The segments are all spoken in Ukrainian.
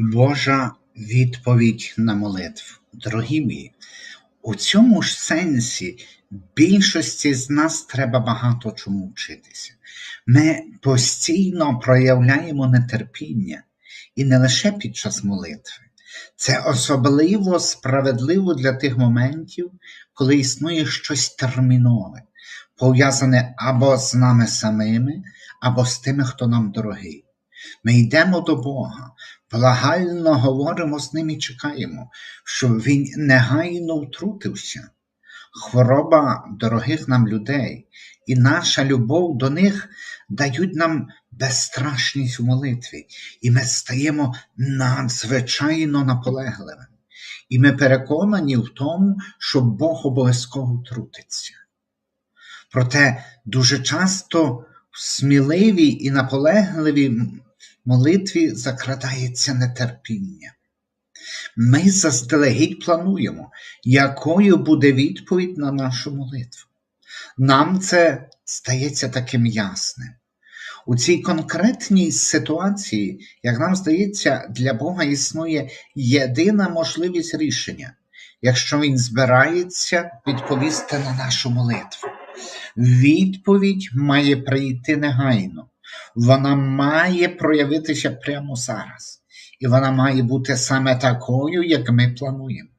Божа відповідь на молитву. Дорогі мої, у цьому ж сенсі більшості з нас треба багато чому вчитися. Ми постійно проявляємо нетерпіння і не лише під час молитви. Це особливо справедливо для тих моментів, коли існує щось термінове, пов'язане або з нами самими, або з тими, хто нам дорогий. Ми йдемо до Бога, благально говоримо з ним і чекаємо, щоб Він негайно втрутився. Хвороба дорогих нам людей і наша любов до них дають нам безстрашність у молитві, і ми стаємо надзвичайно наполегливими. І ми переконані в тому, що Бог обов'язково втрутиться. Проте дуже часто в сміливій і наполегливій молитві закрадається нетерпіння. Ми заздалегідь плануємо, якою буде відповідь на нашу молитву. Нам це стається таким ясним. У цій конкретній ситуації, як нам здається, для Бога існує єдина можливість рішення, якщо Він збирається відповісти на нашу молитву. Відповідь має прийти негайно, вона має проявитися прямо зараз, і вона має бути саме такою, як ми плануємо.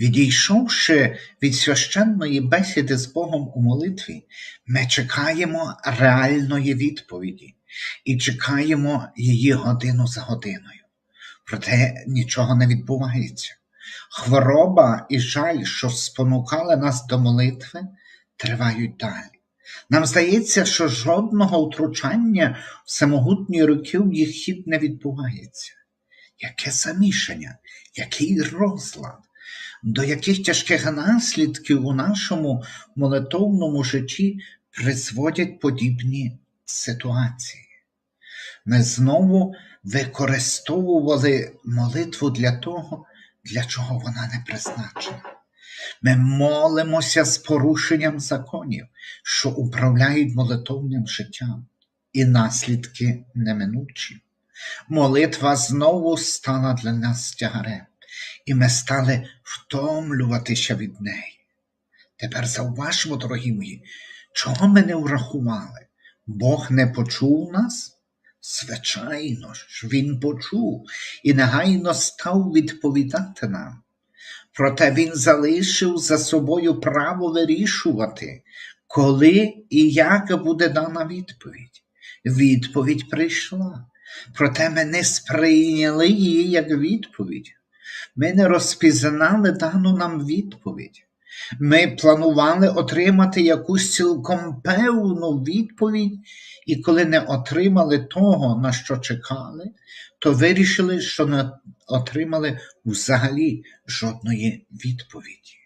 Відійшовши від священної бесіди з Богом у молитві, ми чекаємо реальної відповіді і чекаємо її годину за годиною. Проте нічого не відбувається. Хвороба і жаль, що спонукали нас до молитви, тривають далі. Нам здається, що жодного втручання всемогутньої руки в їх хід не відбувається. Яке замішання, який розлад, до яких тяжких наслідків у нашому молитовному житті призводять подібні ситуації. Ми знову використовували молитву для того, для чого вона не призначена. Ми молимося з порушенням законів, що управляють молитовним життям, і наслідки неминучі. Молитва знову стала для нас тягарем, і ми стали втомлюватися від неї. Тепер зауважмо, дорогі мої, чого ми не врахували? Бог не почув нас? Звичайно ж, Він почув і негайно став відповідати нам. Проте він залишив за собою право вирішувати, коли і як буде дана відповідь. Відповідь прийшла, проте ми не сприйняли її як відповідь. Ми не розпізнали дану нам відповідь. Ми планували отримати якусь цілком певну відповідь, і коли не отримали того, на що чекали, то вирішили, що не отримали взагалі жодної відповіді.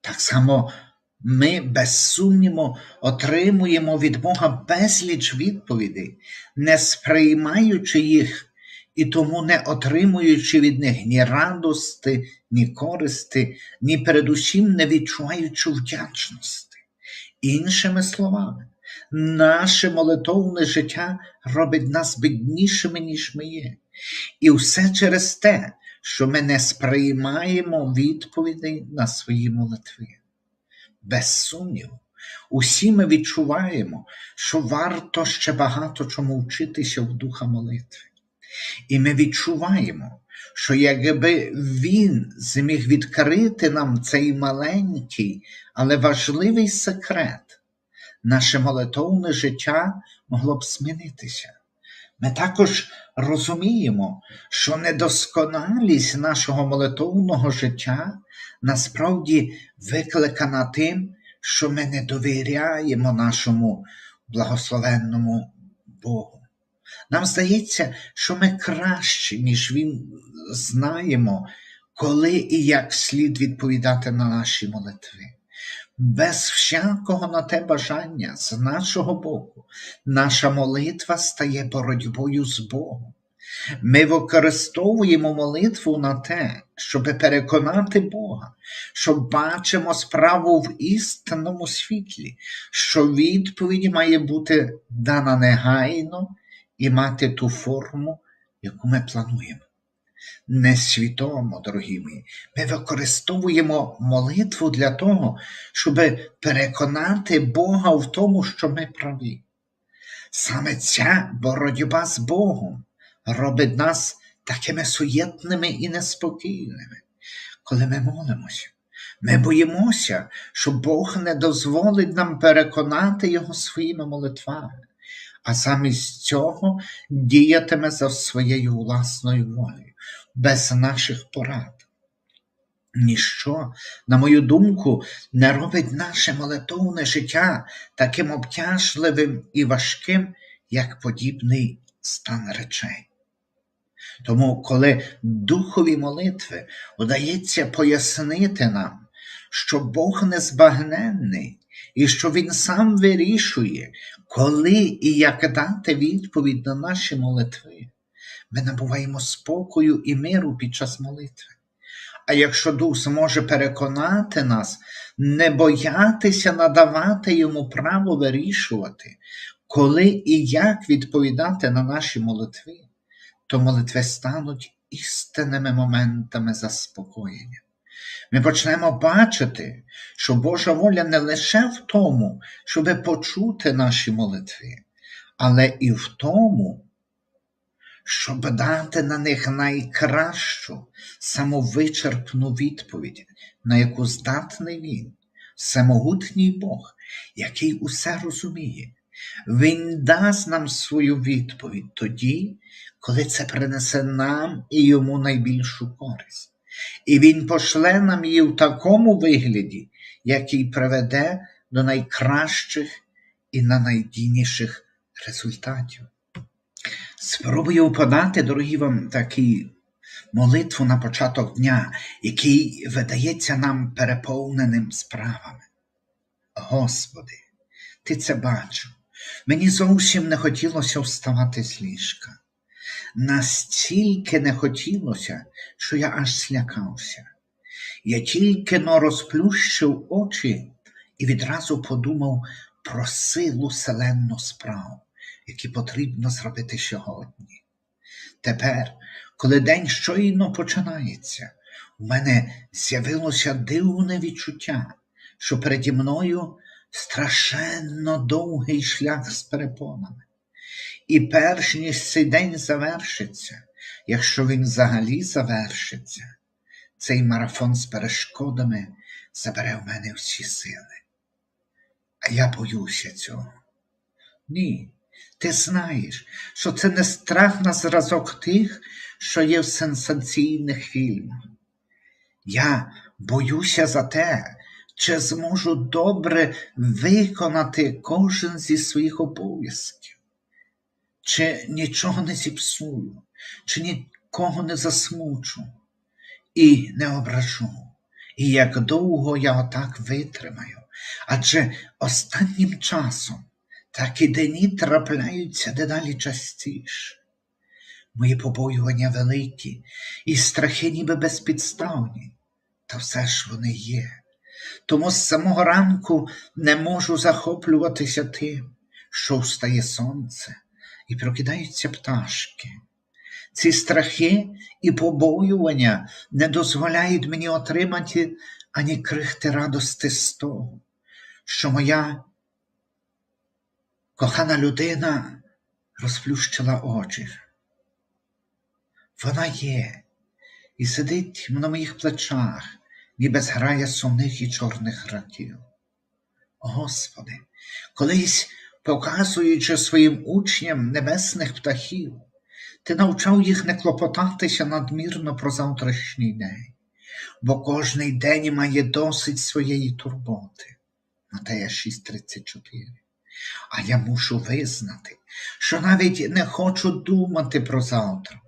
Так само ми, без сумніву, отримуємо від Бога безліч відповідей, не сприймаючи їх і тому не отримуючи від них ні радости, ні користи, ні передусім не відчуваючи вдячності. Іншими словами, наше молитовне життя робить нас біднішими, ніж ми є. І все через те, що ми не сприймаємо відповідей на свої молитви. Без сумніву, усі ми відчуваємо, що варто ще багато чому вчитися в духа молитви. І ми відчуваємо, що якби він зміг відкрити нам цей маленький, але важливий секрет, наше молитовне життя могло б змінитися. Ми також розуміємо, що недосконалість нашого молитовного життя насправді викликана тим, що ми не довіряємо нашому благословенному Богу. Нам здається, що ми краще, ніж Він знаємо, коли і як слід відповідати на наші молитви. Без всякого на те бажання з нашого боку, наша молитва стає боротьбою з Богом. Ми використовуємо молитву на те, щоб переконати Бога, що бачимо справу в істинному світлі, що відповідь має бути дана негайно і мати ту форму, яку ми плануємо. Несвідомо, дорогі мої, ми використовуємо молитву для того, щоб переконати Бога в тому, що ми праві. Саме ця боротьба з Богом робить нас такими суєтними і неспокійними, коли ми молимося. Ми боїмося, що Бог не дозволить нам переконати Його своїми молитвами, а замість цього діятиме за своєю власною волею, без наших порад. Ніщо, на мою думку, не робить наше молитовне життя таким обтяжливим і важким, як подібний стан речей. Тому, коли духові молитви удається пояснити нам, що Бог незбагненний і що Він сам вирішує, коли і як дати відповідь на наші молитви, ми набуваємо спокою і миру під час молитви. А якщо Дух зможе переконати нас, не боятися надавати йому право вирішувати, коли і як відповідати на наші молитви, то молитви стануть істинними моментами заспокоєння. Ми почнемо бачити, що Божа воля не лише в тому, щоб почути наші молитви, але і в тому, щоб дати на них найкращу, самовичерпну відповідь, на яку здатний Він, всемогутній Бог, який усе розуміє. Він дасть нам свою відповідь тоді, коли це принесе нам і йому найбільшу користь. І Він пошле нам її в такому вигляді, який приведе до найкращих і на найдійніших результатів. Спробую подати, дорогі вам, такі молитву на початок дня, який видається нам переповненим справами. Господи, Ти це бачив. Мені зовсім не хотілося вставати з ліжка. Настільки не хотілося, що я аж слякався. Я тільки но розплющив очі і відразу подумав про силу селенну справ, які потрібно зробити сьогодні. Тепер, коли день щойно починається, у мене з'явилося дивне відчуття, що переді мною страшенно довгий шлях з перепонами. І перш ніж цей день завершиться, якщо він взагалі завершиться, цей марафон з перешкодами забере в мене всі сили. А я боюся цього. Ні, ти знаєш, що це не страх на зразок тих, що є в сенсаційних фільмах. Я боюся за те, чи зможу добре виконати кожен зі своїх обов'язків, чи нічого не зіпсую, чи нікого не засмучу і не ображу, і як довго я отак витримаю, адже останнім часом такі дні трапляються дедалі частіше. Мої побоювання великі, і страхи ніби безпідставні, та все ж вони є. Тому з самого ранку не можу захоплюватися тим, що встає сонце і прокидаються пташки. Ці страхи і побоювання не дозволяють мені отримати ані крихти радости з того, що моя кохана людина розплющила очі. Вона є і сидить на моїх плечах, ніби зграє сумних і чорних раків. Господи, колись, показуючи своїм учням небесних птахів, ти навчав їх не клопотатися надмірно про завтрашній день, бо кожний день має досить своєї турботи. Матея 6,34. А я мушу визнати, що навіть не хочу думати про завтра,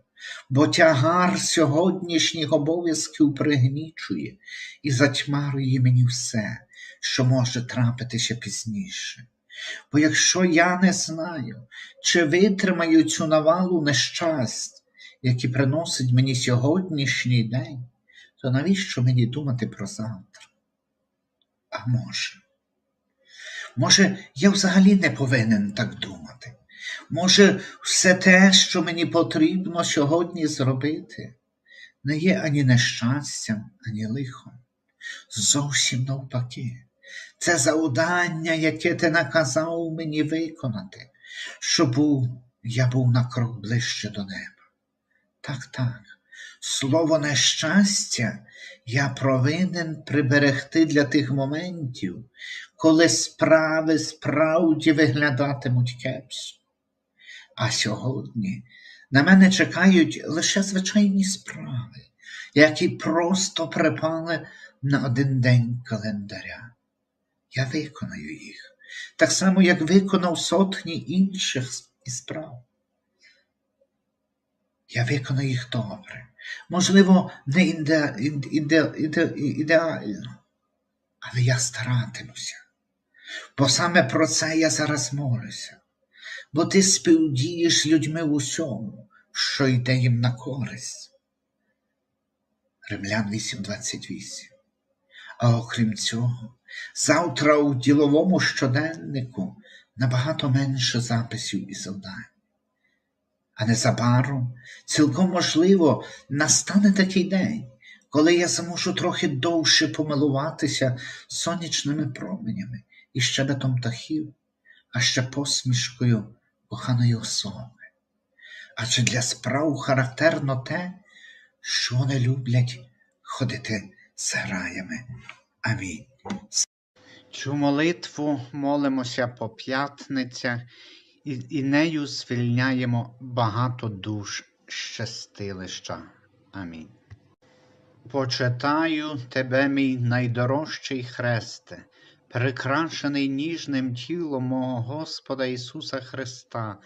бо тягар сьогоднішніх обов'язків пригнічує і затьмарює мені все, що може трапитися пізніше. Бо якщо я не знаю, чи витримаю цю навалу нещасть, які приносить мені сьогоднішній день, то навіщо мені думати про завтра? А може, може, я взагалі не повинен так думати, Може, все те, що мені потрібно сьогодні зробити, не є ані нещастям, ані лихом. Зовсім навпаки. Це завдання, яке ти наказав мені виконати, щоб я був на крок ближче до неба. Так, так, слово нещастя я повинен приберегти для тих моментів, коли справи справді виглядатимуть кепсно. А сьогодні на мене чекають лише звичайні справи, які просто припали на один день календаря. Я виконаю їх, так само, як виконав сотні інших справ. Я виконую їх добре. Можливо, не іде, іде, іде, ідеально, але я старатимуся. Бо саме про це я зараз молюся, бо ти співдієш людьми усьому, що йде їм на користь. Римлян 8.28. А окрім цього, завтра у діловому щоденнику набагато менше записів і завдань. А незабаром, цілком можливо, настане такий день, коли я зможу трохи довше помилуватися сонячними променями і щебетом птахів, а ще посмішкою коханої особи. Адже для справ характерно те, що вони люблять ходити з граями. Амінь. Цю молитву молимося по п'ятницях і, і нею звільняємо багато душ щастилища. Амінь. Почитаю тебе, мій найдорожчий хресте, прикрашений ніжним тілом мого Господа Ісуса Христа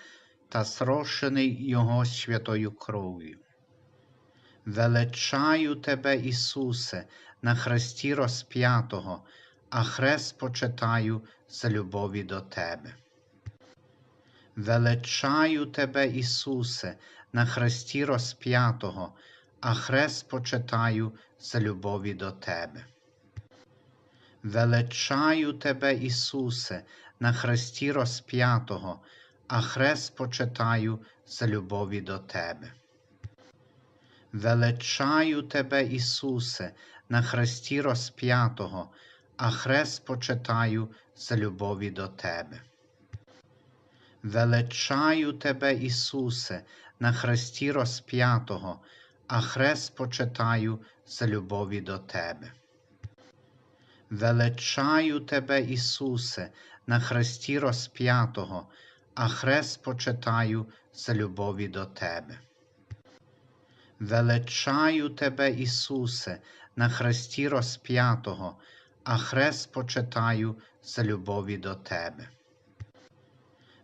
та зрошений Його святою кров'ю. Величаю тебе, Ісусе, на хресті розп'ятого, а хрест почитаю за любові до Тебе. Величаю тебе, Ісусе, на хресті розп'ятого, а хрест почитаю за любові до Тебе. Величаю тебе, Ісусе, на хресті розп'ятого, а хрест почитаю за любові до Тебе. Величаю тебе, Ісусе, на хресті розп'ятого, а хрест почитаю за любові до Тебе. Величаю тебе, Ісусе, на хресті розп'ятого, а хрест почитаю за любові до Тебе. Величаю тебе, Ісусе, на хресті розп'ятого, а хрест почитаю за любові до Тебе. Величаю тебе, Ісусе, на хресті розп'ятого, а хрест почитаю за любові до Тебе.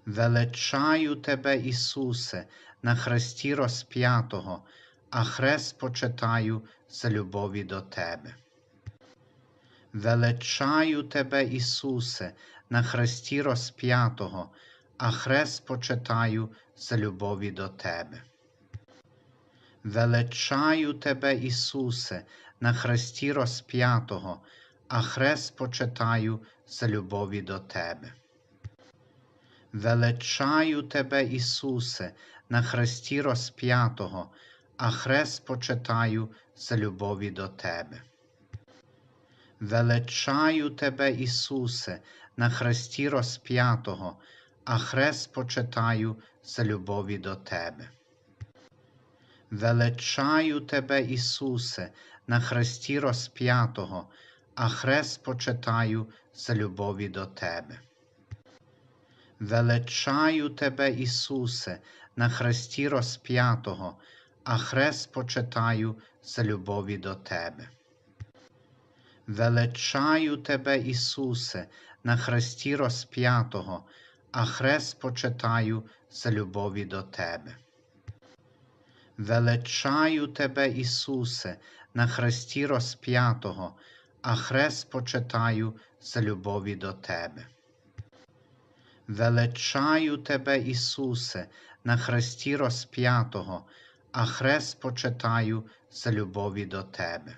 Величаю тебе, Ісусе, на хресті розп'ятого, а хрест почитаю за любові до Тебе. Величаю тебе, Ісусе, на хресті розп'ятого, а хрест почитаю за любові до Тебе. Величаю тебе, Ісусе, на хресті розп'ятого, а хрест почитаю за любові до Тебе. Величаю тебе, Ісусе, на хресті розп'ятого, а хрест почитаю за любові до Тебе. Величаю тебе, Ісусе, на хресті розп'ятого, а хрест почитаю за любові до Тебе. Величаю тебе, Ісусе, на хресті розп'ятого, а хрест почитаю за любові до Тебе. Величаю тебе, Ісусе, на хресті розп'ятого, а хрест почитаю за любові до Тебе. Величаю тебе, Ісусе, на хресті розп'ятого, а хрест почитаю за любові до Тебе. Величаю тебе, Ісусе, на хресті розп'ятого, а хрест почитаю за любові до Тебе. Величаю тебе, Ісусе, на хресті розп'ятого, а хрест почитаю за любові до Тебе.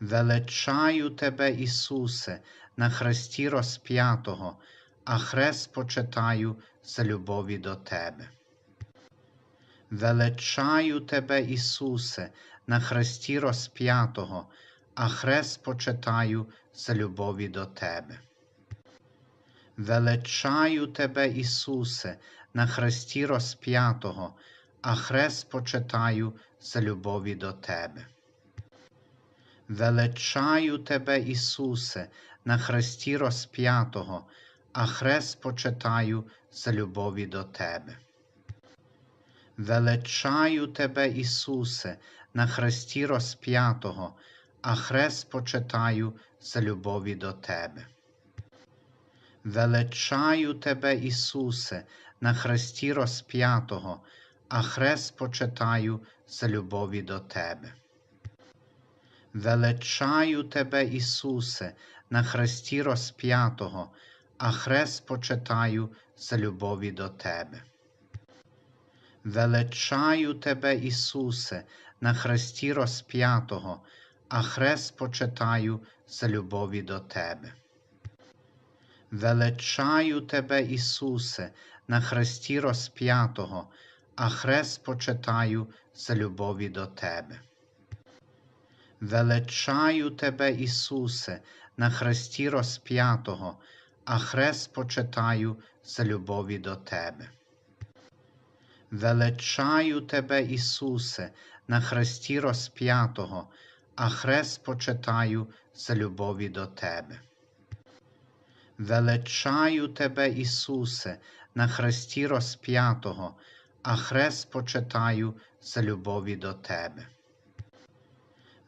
Величаю тебе, Ісусе, на хресті розп'ятого, а хрест почитаю з любові до Тебе. Величаю Тебе, Ісусе, на хресті розп'ятого, а хрест почитаю з любові до Тебе. Величаю Тебе, Ісусе, на хресті розп'ятого, а хрест почитаю з любові до Тебе. Величаю Тебе, Ісусе, на хресті розп'ятого, а хрест почитаю з любові до Тебе. Величаю Тебе, Ісусе, на хресті розп'ятого, а хрест почитаю з любові до Тебе. Величаю Тебе, Ісусе, на хресті розп'ятого, а хрест почитаю з любові до Тебе. Величаю Тебе, Ісусе, на хресті розп'ятого, а хрест почитаю з любові до Тебе. Величаю Тебе, Ісусе, на хресті розп'ятого, а хрест почитаю з любові до Тебе. Величаю Тебе, Ісусе, на хресті розп'ятого, а хрест почитаю з любові до Тебе. Величаю Тебе, Ісусе, на хресті розп'ятого, а хрест почитаю з любові до Тебе. Величаю Тебе, Ісусе, на хресті розп'ятого, а хрест почитаю з любові до Тебе. Величаю Тебе, Ісусе, на хресті розп'ятого, а хрест почитаю з любові до Тебе.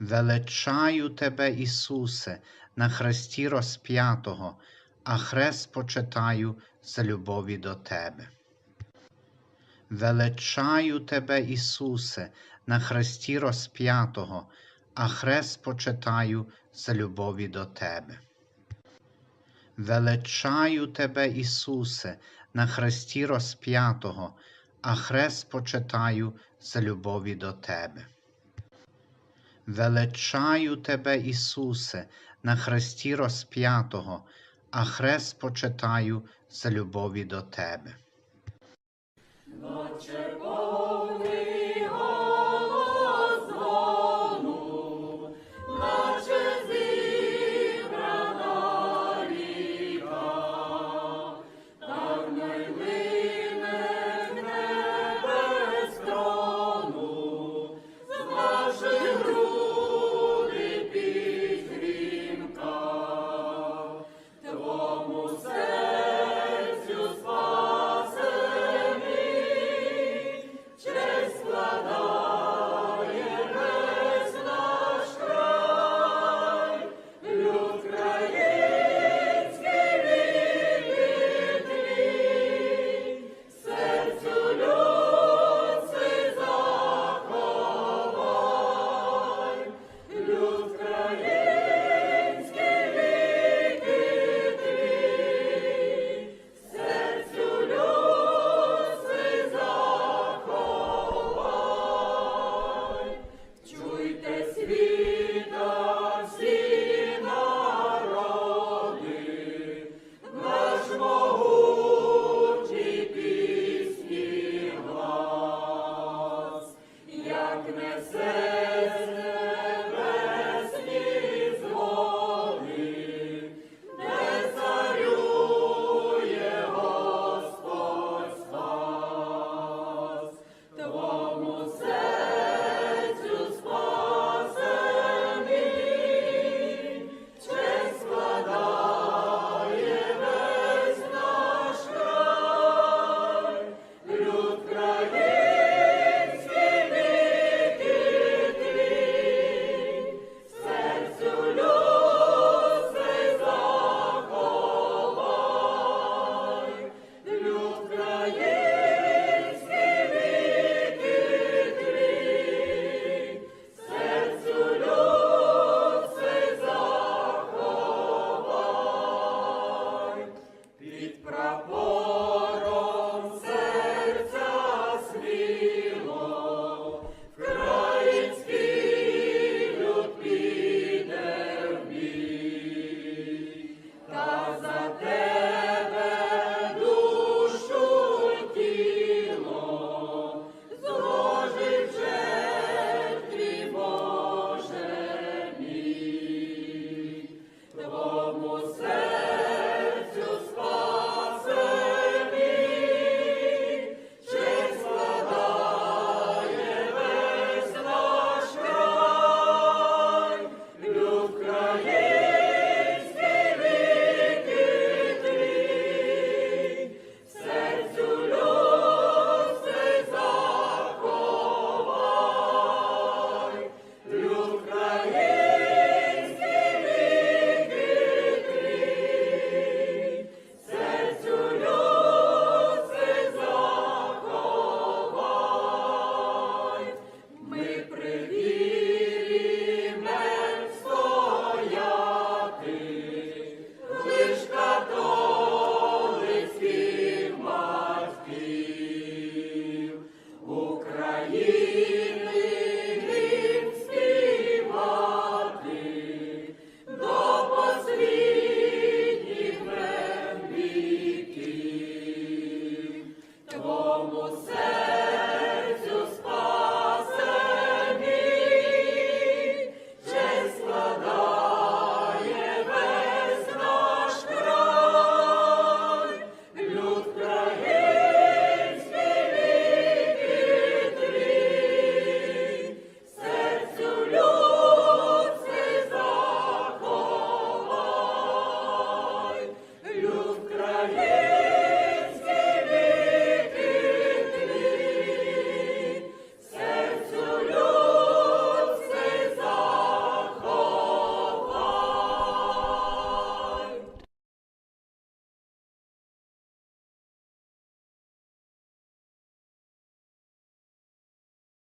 Величаю Тебе, Ісусе, на хресті розп'ятого, а хрест почитаю з любові до Тебе. Величаю Тебе, Ісусе, на хресті розп'ятого, а хрест почитаю з любові до Тебе. Величаю Тебе, Ісусе, на хресті розп'ятого, а хрест почитаю з любові до Тебе. Величаю Тебе, Ісусе, на хресті розп'ятого, а хрест почитаю з любові до Тебе. Not your boy.